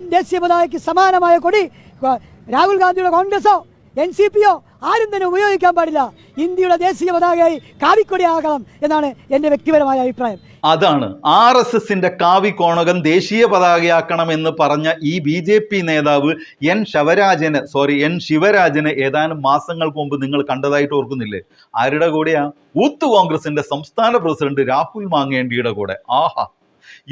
ദേശീയ പതാകയ്ക്ക് സമാനമായ കൊടി രാഹുൽ ഗാന്ധിയുടെ കോൺഗ്രസോ എൻ സി പിയോ ആരും തന്നെ ഉപയോഗിക്കാൻ പാടില്ല. ഇന്ത്യയുടെ ദേശീയ പതാകയായി കാവിക്കൊടിയാകണം എന്നാണ് എന്റെ വ്യക്തിപരമായ അഭിപ്രായം. അതാണ് ആർ എസ് എസിന്റെ കാവി കോണകം ദേശീയ പതാകയാക്കണമെന്ന് പറഞ്ഞ ഈ ബി ജെ പി നേതാവ് എൻ ശവരാജന് സോറി എൻ ശിവരാജന് ഏതാനും മാസങ്ങൾക്ക് മുമ്പ് നിങ്ങൾ കണ്ടതായിട്ട് ഓർക്കുന്നില്ലേ? ആരുടെ കൂടെയാ? ഊത്ത് കോൺഗ്രസിന്റെ സംസ്ഥാന പ്രസിഡന്റ് രാഹുൽ മാങ്ങേണ്ടിയുടെ കൂടെ. ആഹാ.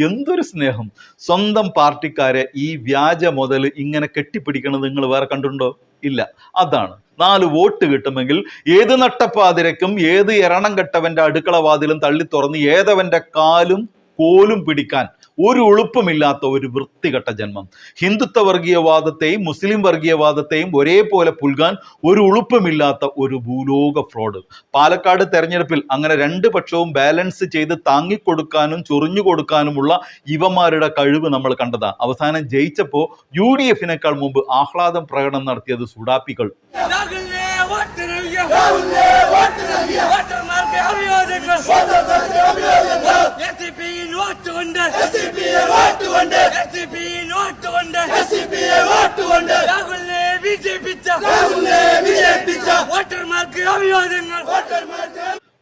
എന്തൊരു സ്നേഹം. സ്വന്തം പാർട്ടിക്കാരെ ഈ വ്യാജ മുതൽ ഇങ്ങനെ കെട്ടിപ്പിടിക്കണത് നിങ്ങൾ വേറെ കണ്ടുണ്ടോ ഇല്ല. അതാണ്. നാല് വോട്ട് കിട്ടുമെങ്കിൽ ഏത് നട്ടപ്പാതിരക്കും ഏത് എരണം കെട്ടവന്റെ അടുക്കള വാതിലും തള്ളി തുറന്ന് ഏതവന്റെ കാലും കോലും പിടിക്കാൻ ഒരു ഉളുപ്പുമില്ലാത്ത ഒരു വൃത്തികെട്ട ജന്മം. ഹിന്ദുത്വ വർഗീയവാദത്തെയും മുസ്ലിം വർഗീയവാദത്തെയും ഒരേപോലെ പുൽകാൻ ഒരു ഉളുപ്പുമില്ലാത്ത ഒരു ഭൂലോക ഫ്രോഡ് പാലക്കാട് തെരഞ്ഞെടുപ്പിൽ അങ്ങനെ രണ്ട് പക്ഷവും ബാലൻസ് ചെയ്ത് താങ്ങിക്കൊടുക്കാനും ചൊറിഞ്ഞു കൊടുക്കാനുമുള്ള ഇവമാരുടെ കഴിവ് നമ്മൾ കണ്ടതാ. അവസാനം ജയിച്ചപ്പോ യു ഡി എഫിനേക്കാൾ മുമ്പ് ആഹ്ലാദം പ്രകടനം നടത്തിയത് സുഡാപ്പികൾ. രാഹുലിനെ വോട്ട് നൽകിയ രാഹുലിനെ വോട്ട് നൽകിയ വോട്ടർമാർക്ക് അഭിവാദ്യങ്ങൾ എസ്ഡിപിയിൽ വോട്ട് കൊണ്ട് രാഹുലിനെ വിജയിപ്പിച്ച വിജയിപ്പിച്ച വോട്ടർമാർക്ക്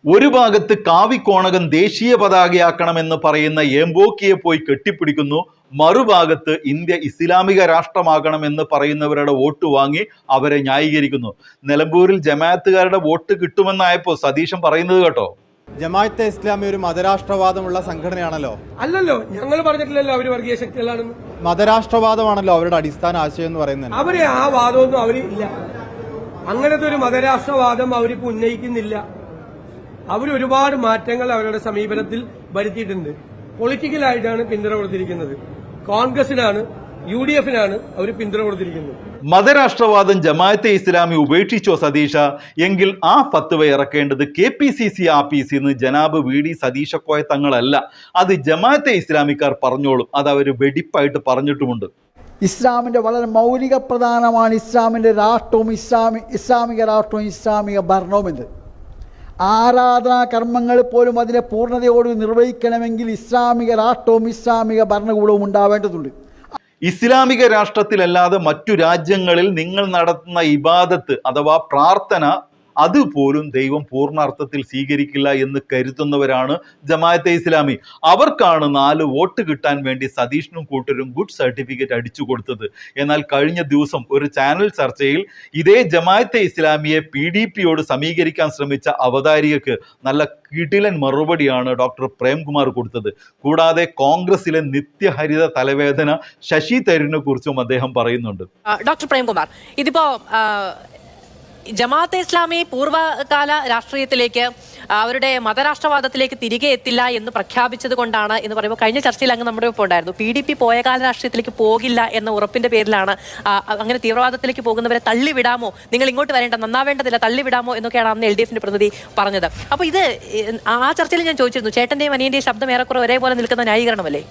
ഒരു ഭാഗത്ത് കാവിക്കോണകം ദേശീയ പതാകയാക്കണമെന്ന് പറയുന്ന എംബോക്കിയെ പോയി കെട്ടിപ്പിടിക്കുന്നു. മറുഭാഗത്ത് ഇന്ത്യ ഇസ്ലാമിക രാഷ്ട്രമാകണമെന്ന് പറയുന്നവരുടെ വോട്ട് വാങ്ങി അവരെ ന്യായീകരിക്കുന്നു. നിലമ്പൂരിൽ ജമാഅത്തുകാരുടെ വോട്ട് കിട്ടുമെന്നായപ്പോൾ സതീശൻ പറയുന്നത് കേട്ടോ. ജമാഅത്തെ ഇസ്ലാമി ഒരു മതരാഷ്ട്രവാദമുള്ള സംഘടനയാണല്ലോ. അല്ലല്ലോ ഞങ്ങൾ പറഞ്ഞിട്ടില്ലല്ലോ അവർ വർഗീയ ശക്തികളാണെന്ന് മതരാഷ്ട്രവാദമാണല്ലോ അവരുടെ അടിസ്ഥാന ആശയം എന്ന് പറയുന്നത് അവർ ആ വാദമൊന്നും അവർ ഇല്ല. അങ്ങനത്തെ ഒരു മതരാഷ്ട്രവാദം അവരിപ്പോ ഉന്നയിക്കുന്നില്ല. അവർ ഒരുപാട് മാറ്റങ്ങൾ അവരുടെ സമീപനത്തിൽ വരുത്തിയിട്ടുണ്ട്. പൊളിറ്റിക്കലായിട്ടാണ് പിന്തുണ കൊടുത്തിരിക്കുന്നത്. കോൺഗ്രസിനാണ് യു ഡി എഫിനാണ് അവർ പിന്തുണ കൊടുത്തിരിക്കുന്നത്. മതരാഷ്ട്രവാദം ജമാഅത്തെ ഇസ്ലാമി ഉപേക്ഷിച്ചോ സതീഷ? എങ്കിൽ ആ ഫത്വ ഇറക്കേണ്ടത് കെ പി സി സി ആഫീസിൽ നിന്ന് ജനാബ് വി ഡി സതീശക്കോയ തങ്ങളല്ല. അത് ജമാഅത്തെ ഇസ്ലാമിക്കാർ പറഞ്ഞോളും. അത് അവർ വെടിപ്പായിട്ട് പറഞ്ഞിട്ടുമുണ്ട്. ഇസ്ലാമിന്റെ വളരെ മൗലിക പ്രധാനമാണ് ഇസ്ലാമിന്റെ രാഷ്ട്രവും ഇസ്ലാമി ഇസ്ലാമിക രാഷ്ട്രവും ഇസ്ലാമിക ഭരണവും എന്ന് ആരാധനാ കർമ്മങ്ങൾ പോലും അതിനെ പൂർണതയോട് നിർവഹിക്കണമെങ്കിൽ ഇസ്ലാമിക രാഷ്ട്രവും ഇസ്ലാമിക ഭരണകൂടവും ഉണ്ടാവേണ്ടതുണ്ട്. ഇസ്ലാമിക രാഷ്ട്രത്തിലല്ലാതെ മറ്റു രാജ്യങ്ങളിൽ നിങ്ങൾ നടത്തുന്ന ഇബാദത്ത് അഥവാ പ്രാർത്ഥന അതുപോലും ദൈവം പൂർണാർത്ഥത്തിൽ സ്വീകരിക്കില്ല എന്ന് കരുതുന്നവരാണ് ജമാഅത്തെ ഇസ്ലാമി. അവർക്കാണ് നാല് വോട്ട് കിട്ടാൻ വേണ്ടി സതീഷിനും കൂട്ടരും ഗുഡ് സർട്ടിഫിക്കറ്റ് അടിച്ചു കൊടുത്തത്. എന്നാൽ കഴിഞ്ഞ ദിവസം ഒരു ചാനൽ ചർച്ചയിൽ ഇതേ ജമാഅത്തെ ഇസ്ലാമിയെ പി ഡി പിയോട് സമീകരിക്കാൻ ശ്രമിച്ച അവതാരികക്ക് നല്ല കിടിലൻ മറുപടിയാണ് ഡോക്ടർ പ്രേംകുമാർ കൊടുത്തത്. കൂടാതെ കോൺഗ്രസിലെ നിത്യഹരിത തലവേദന ശശി തരൂരിനെ കുറിച്ചും അദ്ദേഹം പറയുന്നുണ്ട്. ഡോക്ടർ പ്രേംകുമാർ ഇതിപ്പോ ജമാഅത്തെ ഇസ്ലാമി പൂർവകാല രാഷ്ട്രീയത്തിലേക്ക് അവരുടെ മതരാഷ്ട്രവാദത്തിലേക്ക് തിരികെ എത്തില്ല എന്ന് പ്രഖ്യാപിച്ചത് കൊണ്ടാണ് എന്ന് പറയുമ്പോൾ കഴിഞ്ഞ ചർച്ചയിൽ അങ്ങ് നമ്മുടെ ഒപ്പം ഉണ്ടായിരുന്നു. പി ഡി പി പോയകാല രാഷ്ട്രീയത്തിലേക്ക് പോകില്ല എന്ന ഉറപ്പിന്റെ പേരിലാണ് അങ്ങനെ തീവ്രവാദത്തിലേക്ക് പോകുന്നവരെ തള്ളിവിടാമോ? നിങ്ങൾ ഇങ്ങോട്ട് വരേണ്ട നന്നാവേണ്ടതില്ല തള്ളിവിടാമോ എന്നൊക്കെയാണ് അന്ന് എൽ ഡി എഫിന്റെ പ്രതിനിധി പറഞ്ഞത്. അപ്പോൾ ഇത് ആ ചർച്ചയിൽ ഞാൻ ചോദിച്ചിരുന്നു ചേട്ടന്റെയും അനിയന്റെയും ശബ്ദം ഏറെക്കുറെ ഒരേപോലെ നിൽക്കുന്ന ന്യായീകരണമല്ലേ?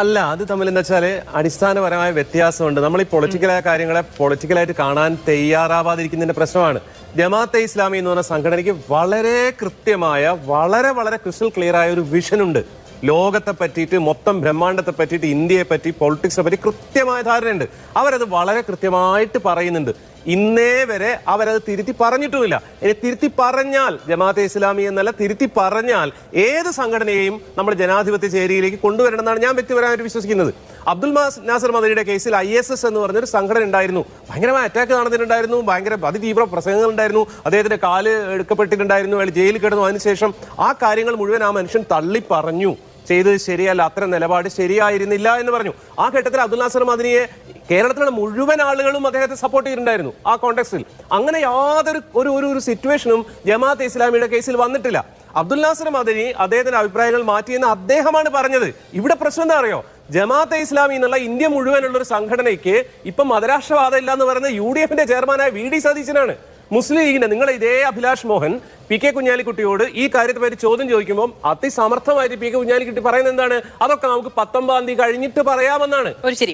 അല്ല അത് തമ്മിൽ എന്താ വെച്ചാൽ അടിസ്ഥാനപരമായ വ്യത്യാസമുണ്ട്. നമ്മൾ ഈ പൊളിറ്റിക്കലായ കാര്യങ്ങളെ പൊളിറ്റിക്കലായിട്ട് കാണാൻ തയ്യാറാവാതിരിക്കുന്നതിന്റെ പ്രശ്നമാണ്. ജമാഅത്തെ ഇസ്ലാമി എന്ന് പറഞ്ഞ സംഘടനയ്ക്ക് വളരെ കൃത്യമായ വളരെ വളരെ ക്രിസ്റ്റൽ ക്ലിയർ ആയ ഒരു വിഷൻ ഉണ്ട്. ലോകത്തെ പറ്റിയിട്ട് മൊത്തം ബ്രഹ്മാണ്ടത്തെ പറ്റിയിട്ട് ഇന്ത്യയെ പറ്റി പൊളിറ്റിക്സിനെ പറ്റി കൃത്യമായ ധാരണയുണ്ട്. അവരത് വളരെ കൃത്യമായിട്ട് പറയുന്നുണ്ട്. ഇന്നേ വരെ അവരത് തിരുത്തി പറഞ്ഞിട്ടുമില്ല. ഇനി തിരുത്തി പറഞ്ഞാൽ ജമാഅത്തെ ഇസ്ലാമി എന്നല്ല തിരുത്തി പറഞ്ഞാൽ ഏത് സംഘടനയെയും നമ്മൾ ജനാധിപത്യ ചേരിയിലേക്ക് കൊണ്ടുവരണമെന്നാണ് ഞാൻ വ്യക്തിപരമായിട്ട് വിശ്വസിക്കുന്നത്. അബ്ദുൽ നാസർ മദനിയുടെ കേസിൽ ഐ എസ് എസ് എന്ന് പറഞ്ഞൊരു സംഘടന ഉണ്ടായിരുന്നു. ഭയങ്കരമായ അറ്റാക്ക് നടന്നിട്ടുണ്ടായിരുന്നു. ഭയങ്കര അതിതീവ്ര പ്രസംഗങ്ങൾ ഉണ്ടായിരുന്നു. അദ്ദേഹത്തിന്റെ കാൽ എടുക്കപ്പെട്ടിട്ടുണ്ടായിരുന്നു. അയാൾ ജയിലിൽ കിടന്നു. അതിനുശേഷം ആ കാര്യങ്ങൾ മുഴുവൻ ആ മനുഷ്യൻ തള്ളി പറഞ്ഞു ചെയ്തത് ശരിയല്ല അത്ര നിലപാട് ശരിയായിരുന്നില്ല എന്ന് പറഞ്ഞു. ആ ഘട്ടത്തിൽ അബ്ദുൽ നാസർ മദനിയെ കേരളത്തിലുള്ള മുഴുവൻ ആളുകളും അദ്ദേഹത്തെ സപ്പോർട്ട് ചെയ്തിട്ടുണ്ടായിരുന്നു ആ കോണ്ടെക്സ്റ്റിൽ അങ്ങനെ യാതൊരു ഒരു ഒരു സിറ്റുവേഷനും ജമാഅത്ത് ഇസ്ലാമിയുടെ കേസിൽ വന്നിട്ടില്ല. അബ്ദുൽ നാസർ മദനി അദ്ദേഹത്തിന്റെ അഭിപ്രായങ്ങൾ മാറ്റിയെന്ന് അദ്ദേഹമാണ് പറഞ്ഞത്. ഇവിടെ പ്രശ്നം എന്താ അറിയോ? ജമാഅത്തെ ഇസ്ലാമി എന്നുള്ള ഇന്ത്യ മുഴുവനുള്ള ഒരു സംഘടനയ്ക്ക് ഇപ്പൊ മതരാഷ്ട്രവാദം ഇല്ല എന്ന് പറയുന്നത് യു ഡി എഫിന്റെ ചെയർമാനായ വി ഡി സതീശനാണ്. മുസ്ലിം ലീഗിന്റെ നിങ്ങളെ ഇതേ അഭിലാഷ് മോഹൻ പി കെ കുഞ്ഞാലിക്കുട്ടിയോട് ഈ കാര്യത്തെ പറ്റി ചോദ്യം ചോദിക്കുമ്പോൾ അതിസമർത്ഥമായിട്ട് പി കെ കുഞ്ഞാലിക്കുട്ടി പറയുന്നത് എന്താണ്? അതൊക്കെ നമുക്ക് പത്തൊമ്പതാം തീയതി കഴിഞ്ഞിട്ട് പറയാമെന്നാണ്.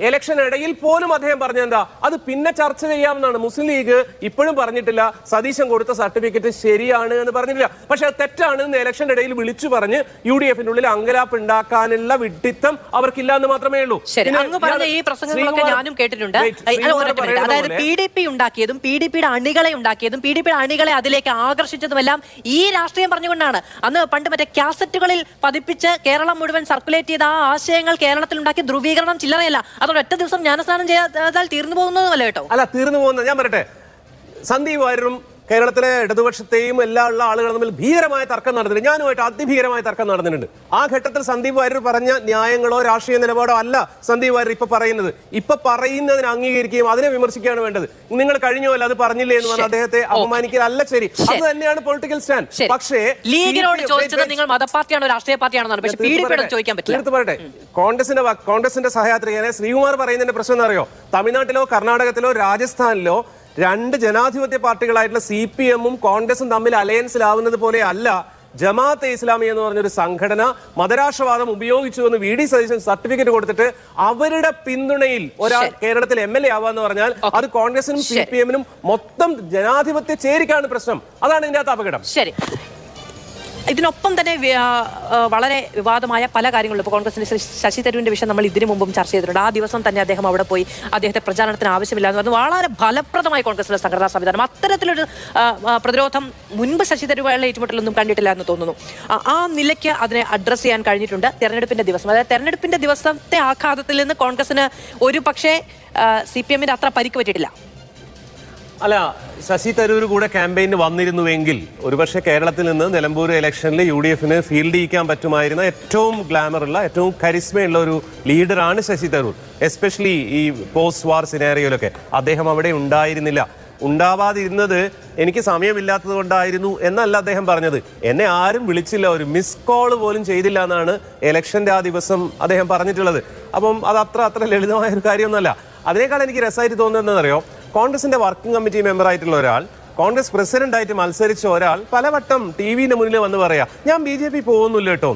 ഇലക്ഷൻ ഇടയിൽ പോലും അദ്ദേഹം പറഞ്ഞ എന്താ? അത് പിന്നെ ചർച്ച ചെയ്യാമെന്നാണ്. മുസ്ലിം ലീഗ് ഇപ്പോഴും പറഞ്ഞിട്ടില്ല സതീശൻ കൊടുത്ത സർട്ടിഫിക്കറ്റ് ശരിയാണ് എന്ന് പറഞ്ഞിട്ടില്ല. പക്ഷെ അത് തെറ്റാണ് എന്ന് ഇലക്ഷൻ ഇടയിൽ വിളിച്ചു പറഞ്ഞ് യു ഡി എഫിന്റെ ഉള്ളിൽ അങ്കലാപ്പ് ഉണ്ടാക്കാനുള്ള വിഡിത്തം അവർക്കില്ല എന്ന് മാത്രമേ ഉള്ളൂ. അങ്ങ് പറഞ്ഞ ഈ പ്രസംഗങ്ങളൊക്കെ ഞാനും കേട്ടിട്ടുണ്ട്. അതായത് പി ഡി പി ഉണ്ടാക്കിയതും പി ഡി പിയുടെ അണികളെ ഉണ്ടാക്കിയതും പി ഡി പിയുടെ അണികളെ അതിലേക്ക് ആകർഷിച്ചതുമെല്ലാം ഈ രാഷ്ട്രീയം പറഞ്ഞുകൊണ്ടാണ്. അന്ന് പണ്ട് മറ്റേ കാസറ്റുകളിൽ പതിപ്പിച്ച് കേരളം മുഴുവൻ സർക്കുലേറ്റ് ചെയ്ത ആ ആശയങ്ങൾ കേരളത്തിൽ ഉണ്ടാക്കിയ ധ്രുവീകരണം ചില്ലറയല്ല. അതോടെ ഒറ്റ ദിവസം ജ്ഞാനസ്നാനം ചെയ്താൽ തീർന്നു പോകുന്നതുമല്ല കേട്ടോ. അല്ല തീർന്നു പോകുന്നത് ഞാൻ പറയട്ടെ. സന്ദീപ് വാര്യരും കേരളത്തിലെ ഇടതുപക്ഷത്തെയും എല്ലാ ഉള്ള ആളുകളും തമ്മിൽ ഭീകരമായ തർക്കം നടന്നിട്ടുണ്ട്. ഞാനുമായിട്ട് അതിഭീകരമായ തർക്കം നടന്നിട്ടുണ്ട്. ആ ഘട്ടത്തിൽ സന്ദീപ് വാര്യർ പറഞ്ഞ ന്യായങ്ങളോ രാഷ്ട്രീയ നിലപാടോ അല്ല സന്ദീപ് വാര്യർ ഇപ്പൊ പറയുന്നത്. ഇപ്പൊ പറയുന്നതിന് അംഗീകരിക്കുകയും അതിനെ വിമർശിക്കുകയാണ് വേണ്ടത്. നിങ്ങൾ കഴിഞ്ഞോ അല്ല അത് പറഞ്ഞില്ലേ എന്ന് പറഞ്ഞാൽ അദ്ദേഹത്തെ അപമാനിക്കുക അല്ല ശരി. അത് തന്നെയാണ് പൊളിറ്റിക്കൽ സ്റ്റാൻഡ് പക്ഷേ ലീഗിനോട് ചോദിച്ചത് നിങ്ങൾ മതപാർട്ടിയാണോ രാഷ്ട്രീയ പാർട്ടിയാണോ പക്ഷേ ചോദിക്കാൻ പറ്റില്ല. തീർത്ത് പറയട്ടെ. കോൺഗ്രസിന്റെ കോൺഗ്രസിന്റെ സഹയാത്രികനെ ശ്രീകുമാർ പറയുന്നതിന്റെ പ്രശ്നം എന്താ അറിയോ തമിഴ്നാട്ടിലോ കർണാടകത്തിലോ രാജസ്ഥാനിലോ രണ്ട് ജനാധിപത്യ പാർട്ടികളായിട്ടുള്ള സി പി എമ്മും കോൺഗ്രസും തമ്മിൽ അലയൻസിലാവുന്നത് പോലെ അല്ല ജമാഅത്തെ ഇസ്ലാമി എന്ന് പറഞ്ഞൊരു സംഘടന മതരാഷ്ട്രവാദം ഉപയോഗിച്ചു എന്ന് വി ഡി സതീശൻ സർട്ടിഫിക്കറ്റ് കൊടുത്തിട്ട് അവരുടെ പിന്തുണയിൽ ഒരാൾ കേരളത്തിൽ എം എൽ എ ആവാന്ന് പറഞ്ഞാൽ അത് കോൺഗ്രസിനും സി പി എമ്മിനും മൊത്തം ജനാധിപത്യ ചേരിക്കാണ് പ്രശ്നം. അതാണ് ഇതിന്റെ അകത്ത് അപകടം. ശരി. ഇതിനൊപ്പം തന്നെ വളരെ വിവാദമായ പല കാര്യങ്ങളും ഇപ്പോൾ കോൺഗ്രസിന്റെ ശശി- തരൂരിന്റെ വിഷയം നമ്മൾ ഇതിനു മുമ്പും ചർച്ച ചെയ്തിട്ടുണ്ട്. ആ ദിവസം തന്നെ അദ്ദേഹം അവിടെ പോയി അദ്ദേഹത്തെ പ്രചാരണത്തിന് ആവശ്യമില്ല എന്ന് പറഞ്ഞു. വളരെ ഫലപ്രദമായി കോൺഗ്രസിന്റെ സംഘടനാ സംവിധാനം. അത്തരത്തിലൊരു പ്രതിരോധം മുൻപ് ശശി തരൂരുമായുള്ള ഏറ്റുമുട്ടലൊന്നും കണ്ടിട്ടില്ല എന്ന് തോന്നുന്നു. ആ, നിലയ്ക്ക് അതിനെ അഡ്രസ്സ് ചെയ്യാൻ കഴിഞ്ഞിട്ടുണ്ട് തെരഞ്ഞെടുപ്പിന്റെ ദിവസം. അതായത് തെരഞ്ഞെടുപ്പിന്റെ ദിവസത്തെ ആഘാതത്തിൽ നിന്ന് കോൺഗ്രസിന് ഒരു പക്ഷേ സി പി എമ്മിന്റെ അത്ര പരിക്ക് പറ്റിയിട്ടില്ല. അല്ല ശശി തരൂർ കൂടെ ക്യാമ്പയിന് വന്നിരുന്നുവെങ്കിൽ ഒരുപക്ഷെ കേരളത്തിൽ നിന്ന് നിലമ്പൂർ ഇലക്ഷനിൽ യു ഡി എഫിന് ഫീൽഡ് ചെയ്യിക്കാൻ പറ്റുമായിരുന്ന ഏറ്റവും ഗ്ലാമറുള്ള ഏറ്റവും കരിസ്മയുള്ള ഒരു ലീഡറാണ് ശശി തരൂർ. എസ്പെഷ്യലി ഈ പോസ്റ്റ് വാർ സിനാരിയോയിലൊക്കെ അദ്ദേഹം അവിടെ ഉണ്ടായിരുന്നില്ല. ഉണ്ടാവാതിരുന്നത് എനിക്ക് സമയമില്ലാത്തത് കൊണ്ടായിരുന്നു എന്നല്ല അദ്ദേഹം പറഞ്ഞത്. എന്നെ ആരും വിളിച്ചില്ല ഒരു മിസ് കോൾ പോലും ചെയ്തില്ല എന്നാണ് ഇലക്ഷന്റെ ആ ദിവസം അദ്ദേഹം പറഞ്ഞിട്ടുള്ളത്. അപ്പം അത് അത്ര അത്ര ലളിതമായ ഒരു കാര്യമൊന്നുമല്ല. അതിനേക്കാൾ എനിക്ക് രസമായിട്ട് തോന്നുന്നതെന്നറിയോ കോൺഗ്രസിന്റെ വർക്കിംഗ് കമ്മിറ്റി മെമ്പർ ആയിട്ടുള്ള ഒരാൾ കോൺഗ്രസ് പ്രസിഡന്റ് ആയിട്ട് മത്സരിച്ച ഒരാൾ പലവട്ടം ടി വിന്റെ മുന്നിൽ വന്ന് പറയാ ഞാൻ ബി ജെ പി പോകുന്നില്ല കേട്ടോ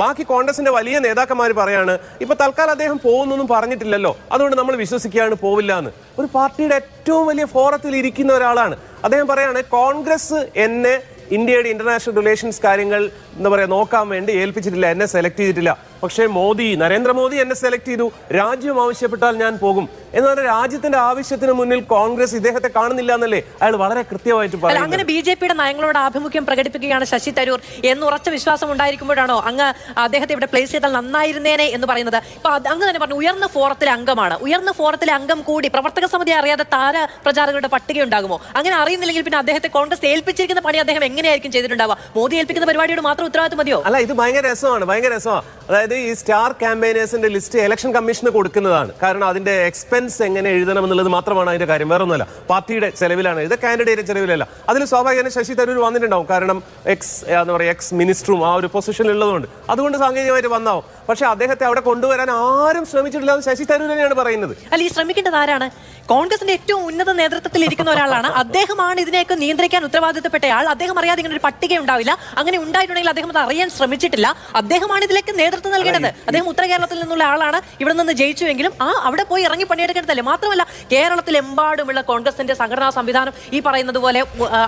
ബാക്കി കോൺഗ്രസിന്റെ വലിയ നേതാക്കന്മാർ പറയാണ് ഇപ്പൊ തൽക്കാലം അദ്ദേഹം പോകുന്നൊന്നും പറഞ്ഞിട്ടില്ലല്ലോ. അതുകൊണ്ട് നമ്മൾ വിശ്വസിക്കുകയാണ് പോവില്ല എന്ന്. ഒരു പാർട്ടിയുടെ ഏറ്റവും വലിയ ഫോറത്തിൽ ഇരിക്കുന്ന ഒരാളാണ്. അദ്ദേഹം പറയാണ് കോൺഗ്രസ് എന്നെ ഇന്ത്യയുടെ ഇന്റർനാഷണൽ റിലേഷൻസ് കാര്യങ്ങൾ എന്താ പറയാ നോക്കാൻ വേണ്ടി ഏൽപ്പിച്ചിട്ടില്ല എന്നെ സെലക്ട് ചെയ്തിട്ടില്ല. പക്ഷേ മോദി നരേന്ദ്രമോദി എന്നെ സെലക്ട് ചെയ്തു. രാജ്യം ആവശ്യപ്പെട്ടാൽ ഞാൻ പോകും. എന്നാൽ രാജ്യത്തിന്റെ ആവശ്യത്തിന് മുന്നിൽ കോൺഗ്രസ് ഇദ്ദേഹത്തെ കാണുന്നില്ല എന്നല്ലേ അയാൾ വളരെ കൃത്യമായിട്ട് പറഞ്ഞു അങ്ങനെ ബി ജെ പിയുടെ നയങ്ങളോട് ആഭിമുഖ്യം പ്രകടിപ്പിക്കുകയാണ് ശശി തരൂർ എന്ന് ഉറച്ച വിശ്വാസം ഉണ്ടായിരിക്കുമ്പോഴാണോ അങ്ങ് അദ്ദേഹത്തെ ഇവിടെ പ്ലേസ് ചെയ്താൽ നന്നായിരുന്നേനെ എന്ന് പറയുന്നത്? ഇപ്പൊ അങ്ങ് തന്നെ പറഞ്ഞു ഉയർന്ന ഫോറത്തിലെ അംഗമാണ്. ഉയർന്ന ഫോറത്തിലെ അംഗം കൂടി പ്രവർത്തക സമിതി അറിയാതെ താര പ്രചാരകരുടെ പട്ടിക ഉണ്ടാകുമോ? അങ്ങനെ അറിയുന്നില്ലെങ്കിൽ പിന്നെ അദ്ദേഹത്തെ കോൺഗ്രസ് ഏൽപ്പിച്ചിരിക്കുന്ന പണി അദ്ദേഹം എങ്ങനെയായിരിക്കും ചെയ്തിട്ടുണ്ടാവുക? മോദി ഏൽപ്പിക്കുന്ന പരിപാടിയോട് മാത്രം ഉത്തരവാദിത്വം മതിയോ? അല്ല ഇത് ഭയങ്കര രസമാണ് ഭയങ്കര രസമാണ്. അതായത് ഈ സ്റ്റാർ ക്യാമ്പയിനേഴ്സിന്റെ ലിസ്റ്റ് ഇലക്ഷൻ കമ്മീഷന് കൊടുക്കുന്നതാണ്. കാരണം അതിന്റെ എക്സ്പെൻസ് എങ്ങനെ എഴുതണം എന്നുള്ളത് മാത്രമാണ് അതിന്റെ കാര്യം. വേറൊന്നുമല്ല പാർട്ടിയുടെ ചെലവിലാണ്. ഇത് കാൻഡിഡേറ്റ് ചെലവിലല്ല. അതിൽ സ്വാഭാവികമായി ശശി തരൂർ വന്നിട്ടുണ്ടാവും. കാരണം എക്സ് എന്താ പറയുക എക്സ് മിനിസ്റ്ററും ആ ഒരു പൊസിഷനിൽ ഉള്ളതുകൊണ്ട്. അതുകൊണ്ട് സാങ്കേതികമായിട്ട് വന്നാവും. പക്ഷെ അദ്ദേഹത്തെ അവിടെ കൊണ്ടുവരാൻ ആരും ശ്രമിച്ചിട്ടില്ല എന്ന് ശശി തരൂർ തന്നെയാണ് പറയുന്നത്. അല്ല ഈ ശ്രമിക്കേണ്ടത് ആരാണ്? കോൺഗ്രസിന്റെ ഏറ്റവും ഉന്നത നേതൃത്വത്തിൽ ഇരിക്കുന്ന ഒരാളാണ്. അദ്ദേഹമാണ് ഇതിനെയൊക്കെ നിയന്ത്രിക്കാൻ ഉത്തരവാദിത്തപ്പെട്ടയാൾ. അദ്ദേഹം അറിയാതെ ഇങ്ങനെ ഒരു പട്ടിക ഉണ്ടാവില്ല. അങ്ങനെ ഉണ്ടായിട്ടുണ്ടെങ്കിൽ അദ്ദേഹം അത് അറിയാൻ ശ്രമിച്ചിട്ടില്ല. അദ്ദേഹമാണ് ഇതിലേക്ക് നേതൃത്വം നൽകേണ്ടത്. അദ്ദേഹം ഉത്തര കേരളത്തിൽ നിന്നുള്ള ആളാണ്. ഇവിടെ നിന്ന് ജയിച്ചുവെങ്കിലും ആ അവിടെ പോയി ഇറങ്ങി പണിയെടുക്കേണ്ടതല്ലേ? മാത്രമല്ല കേരളത്തിലെമ്പാടുമുള്ള കോൺഗ്രസിന്റെ സംഘടനാ സംവിധാനം ഈ പറയുന്നത് പോലെ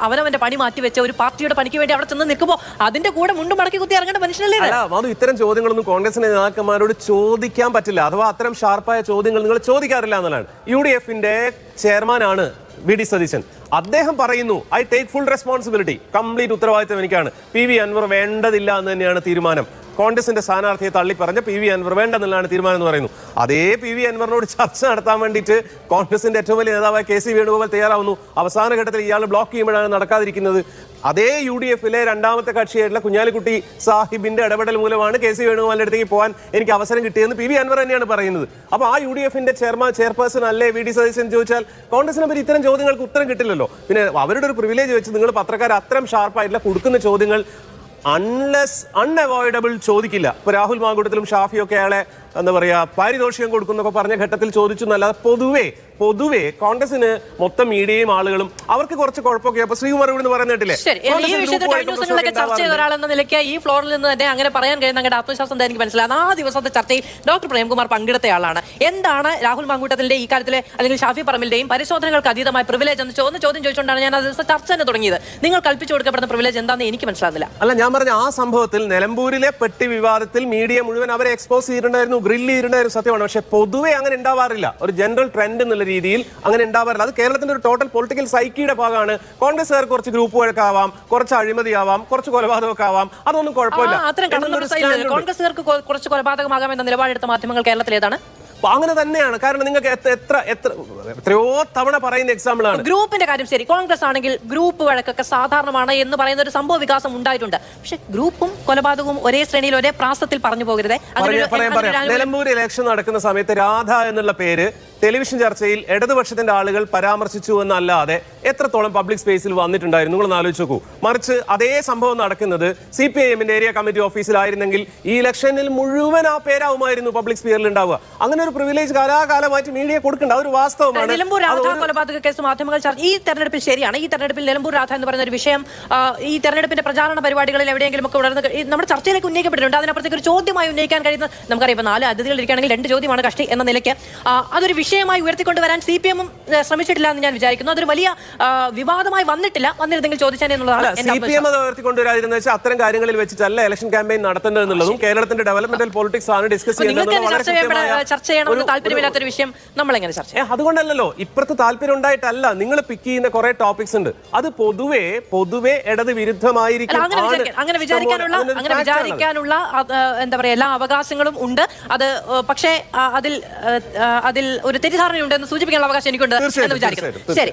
അവനവന്റെ പണി മാറ്റിവെച്ച ഒരു പാർട്ടിയുടെ പണിക്ക് വേണ്ടി അവിടെ ചെന്ന് നിൽക്കുമ്പോൾ അതിന്റെ കൂടെ മുണ്ടും മടക്കി കുത്തി ഇറങ്ങേണ്ട മനുഷ്യനല്ലേ മാധു ഇത്തരം ചോദ്യങ്ങളൊന്നും കോൺഗ്രസിന്റെ നേതാക്കന്മാരോട് ചോദിക്കാൻ പറ്റില്ല. അഥവാ അത്തരം ഷാർപ്പായ ചോദ്യങ്ങൾ നിങ്ങൾ ചോദിക്കാറില്ല എന്നുള്ളതാണ്. യു ഡി എഫിന്റെ ചെയർമാനാണ് വി ഡി സതീശൻ. അദ്ദേഹം പറയുന്നു I take full responsibility complete ഉത്തരവാദിത്തം എനിക്കാണ്. പി വി അൻവർ വേണ്ടതില്ല എന്ന് തന്നെയാണ് തീരുമാനം. കോൺഗ്രസിന്റെ സ്ഥാനാർത്ഥിയെ തള്ളിപ്പറഞ്ഞ പി വി അൻവർ വേണ്ടെന്നുള്ളതാണ് തീരുമാനം എന്ന് പറയുന്നു. അതേ പി വി അൻവറിനോട് ചർച്ച നടത്താൻ വേണ്ടിയിട്ട് കോൺഗ്രസിന്റെ ഏറ്റവും വലിയ നേതാവായ കെ സി വേണുഗോപാൽ തയ്യാറാവുന്നു. അവസാന ഘട്ടത്തിൽ ഇയാൾ ബ്ലോക്ക് ചെയ്യുമ്പോഴാണ് നടക്കാതിരിക്കുന്നത്. അതേ യു ഡി എഫിലെ രണ്ടാമത്തെ കക്ഷിയായിട്ടുള്ള കുഞ്ഞാലിക്കുട്ടി സാഹിബിന്റെ ഇടപെടൽ മൂലമാണ് കെ സി വേണുഗോപാലിന്റെ അടുത്തേക്ക് പോകാൻ എനിക്ക് അവസരം കിട്ടിയെന്ന് പി വി അൻവർ തന്നെയാണ് പറയുന്നത്. അപ്പോൾ ആ യു ഡി എഫിന്റെ ചെയർമാൻ ചെയർപേഴ്സൺ അല്ലേ വി ഡി സതീശൻ ചോദിച്ചാൽ കോൺഗ്രസിനെ പറ്റി ഇത്തരം ചോദ്യങ്ങൾക്ക് ഉത്തരം കിട്ടില്ലല്ലോ. പിന്നെ അവരുടെ ഒരു പ്രിവിലേജ് വെച്ച് നിങ്ങൾ പത്രക്കാർ അത്രയും ഷാർപ്പായിട്ടുള്ള കൊടുക്കുന്ന ചോദ്യങ്ങൾ അൺലെസ് അൺഅവോയ്ഡബിൾ ചോദിക്കില്ല. ഇപ്പൊ രാഹുൽ മാങ്കൂട്ടത്തിലും ഷാഫിയൊക്കെ അയാളെ എന്താ പറയുക പാരിതോഷികം കൊടുക്കുന്നൊക്കെ പറഞ്ഞ ഘട്ടത്തിൽ ചോദിച്ചു എന്നല്ലാതെ പൊതുവേ പൊതുവെ കോൺഗ്രസിന് മൊത്തം മീഡിയയും ആളുകളും അവർക്ക് കുറച്ച് കുഴപ്പമൊക്കെ. അപ്പൊ ശ്രീകുമാർ ഇവിടെ പറയുന്ന കേട്ടില്ലേ? ഈ വിഷയത്തിൽ കഴിഞ്ഞ ദിവസങ്ങളിലൊക്കെ ചർച്ച ചെയ്ത എന്ന നിലയ്ക്ക് ഈ ഫ്ലോറിൽ നിന്ന് തന്നെ അങ്ങനെ പറയാൻ കഴിയുന്ന അങ്ങയുടെ ആത്മവിശ്വാസം എന്താ എനിക്ക് മനസ്സിലാകും ആ ദിവസത്തെ ചർച്ചയിൽ ഡോക്ടർ പ്രേംകുമാർ പങ്കെടുത്ത ആളാണ്. എന്താണ് രാഹുൽ മാങ്കൂട്ടത്തിന്റെ ഈ കാര്യത്തിലെ അല്ലെങ്കിൽ ഷാഫി പറമ്പിന്റെയും പരിശോധനകൾക്ക് അതീതമായ പ്രിവിലേജ് എന്ന് ചോദ്യം ചോദ്യം ചോദിച്ചുകൊണ്ടാണ് ഞാൻ ആ ദിവസം ചർച്ച തന്നെ തുടങ്ങിയത്. നിങ്ങൾ കൽപ്പിച്ചു കൊടുക്കപ്പെടുന്ന പ്രിവിലേജ് എന്താണെന്ന് എനിക്ക് മനസ്സിലാകുന്നില്ല. അല്ല ഞാൻ പറഞ്ഞ ആ സംഭവത്തിൽ നിലമ്പൂരിലെ പെട്ടി വിവാദത്തിൽ മീഡിയ മുഴുവൻ അവരെ എക്സ്പോസ് ചെയ്തിട്ടുണ്ടായിരുന്നു. ഗ്രില്ല് ചെയ്തിട്ടുണ്ടായിരുന്നു സത്യമാണ്. പക്ഷെ പൊതുവെ അങ്ങനെ ഉണ്ടാവാറില്ല. ഒരു ജനറൽ ട്രെൻഡ് എന്നുള്ള രീതിയിൽ അങ്ങനെ ഉണ്ടാവാറില്ല. അത് കേരളത്തിന്റെ ഒരു ടോട്ടൽ പൊളിറ്റിക്കൽ സൈക്കിയുടെ ഭാഗമാണ്. കോൺഗ്രസ്സുകാർ കുറച്ച് ഗ്രൂപ്പ് വഴക്കാവാം കുറച്ച് അഴിമതിയാവാം കുറച്ച് കൊലപാതകമൊക്കെ ആവാം. അതൊന്നും കുഴപ്പമില്ല. കോൺഗ്രസ്സുകാർക്ക് കുറച്ച് കൊലപാതകമാകാം എന്ന നിലപാടെടുത്ത മാധ്യമങ്ങൾ കേരളത്തിലേതാണ്? അങ്ങനെ തന്നെയാണ്. കാരണം നിങ്ങൾക്ക് എത്ര എത്ര എത്രയോ തവണ പറയുന്ന എക്സാമ്പിൾ ആണ്. ഗ്രൂപ്പിന്റെ കാര്യം ശരി. കോൺഗ്രസ് ആണെങ്കിൽ ഗ്രൂപ്പ് വഴക്കൊക്കെ സാധാരണമാണ് എന്ന് പറയുന്ന ഒരു സംഭവ വികാസം ഉണ്ടായിട്ടുണ്ട്. പക്ഷെ ഗ്രൂപ്പും കൊലപാതകവും ഒരേ ശ്രേണിയിൽ ഒരേ പ്രാസത്തിൽ പറഞ്ഞു പോകരുത്. നിലമ്പൂർ ഇലക്ഷൻ നടക്കുന്ന സമയത്ത് രാധ എന്നുള്ള പേര് ടെലിവിഷൻ ചർച്ചയിൽ ഇടതുപക്ഷത്തിന്റെ ആളുകൾ പരാമർശിച്ചു എന്നല്ലാതെ എത്രത്തോളം പബ്ലിക് സ്പേസിൽ വന്നിട്ടുണ്ടായിരുന്നു? നിങ്ങൾ ആലോചിച്ച് നോക്കൂ. മറിച്ച് അതേ സംഭവം നടക്കുന്നത് സി പി ഐ എമ്മിന്റെ ഏരിയ കമ്മിറ്റി ഓഫീസിലായിരുന്നെങ്കിൽ ഈ ഇലക്ഷനിൽ മുഴുവൻ ആ പേരാവുമായിരുന്നു പബ്ലിക് സ്പിയറിൽ ഉണ്ടാവുക. അങ്ങനെ ഒരു പ്രിവിലേജ് കാലാകാലമായിട്ട് മീഡിയ കൊടുക്കേണ്ട. ഒരു വാസ്തവമാണ്. നിലമ്പൂർ രാധ കൊലപാതക കേസ് മാധ്യമങ്ങൾ ചർച്ച ഈ തെരഞ്ഞെടുപ്പിൽ ശരിയാണ്. ഈ തെരഞ്ഞെടുപ്പിൽ നിലമ്പൂർ രാധ എന്ന് പറയുന്ന ഒരു വിഷയം ഈ തെരഞ്ഞെടുപ്പിന്റെ പ്രചാരണ പരിപാടികളിൽ എവിടെയെങ്കിലും ഒക്കെ ഉണർന്ന് നമ്മുടെ ചർച്ചയിലേക്ക് ഉന്നയിക്കപ്പെട്ടിട്ടുണ്ട്. അതിനപ്പുറത്തേക്ക് ഒരു ചോദ്യമായി ഉന്നയിക്കാൻ കഴിയുന്ന നമുക്കറിയാം നാല് അതിഥികൾ ഇരിക്കുകയാണെങ്കിൽ രണ്ട് ചോദ്യമാണ് കഷ്ടി എന്ന നിലയ്ക്ക്. അതൊരു വിഷയമായി ഉയർത്തിക്കൊണ്ടുവരാൻ സി പി എമ്മും ശ്രമിച്ചിട്ടില്ല എന്ന് ഞാൻ വിചാരിക്കുന്നു. അതൊരു വലിയ വിവാദമായി വന്നിട്ടില്ല. വന്നിരുന്നെങ്കിൽ ചോദിച്ചാൽ എന്നുള്ളതാണ് അല്ല എന്റെ സി പി എം ആത്മവിശ്വാസം. അത് ഉയർത്തിക്കൊണ്ടുവരാതിരുന്ന വെച്ചാൽ അത്തരം കാര്യങ്ങളിൽ വെച്ചിട്ടല്ല ഇലക്ഷൻ ക്യാമ്പയിൻ നടത്തേണ്ടതെന്നുള്ളതും കേരളത്തിന്റെ ഡെവലപ്മെന്റൽ പൊളിറ്റിക്സ് ആണ് ഡിസ്കസ് ചെയ്യുന്നത് തന്നെ അതുകൊണ്ടല്ലല്ലോ ഇപ്പുറത്ത് താല്പര്യം ഉണ്ടായിട്ടല്ല. നിങ്ങൾ പിക്ക് ചെയ്യുന്ന കുറെ ടോപ്പിക്സ് ഉണ്ട്. അത് പൊതുവെ പൊതുവെ ഇടത് വിരുദ്ധമായിരിക്കും അങ്ങനെ ആണ്. അങ്ങനെ ഇഷ്ടംപോലെ- വിചാരിക്കാനുള്ള അങ്ങനെ വിചാരിക്കാനുള്ള എന്താ പറയാ എല്ലാ അവകാശങ്ങളും ഉണ്ട്. അത് പക്ഷേ അതിൽ അതിൽ ഒരു തെറ്റിദ്ധാരണയുണ്ട് എന്ന് സൂചിപ്പിക്കാനുള്ള അവകാശം എനിക്കുണ്ട് എന്ന് വിചാരിക്കുന്നു. ശരി.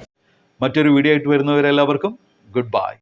മറ്റൊരു വീഡിയോ ആയിട്ട് വരുന്നവരെല്ലാവർക്കും ഗുഡ് ബൈ.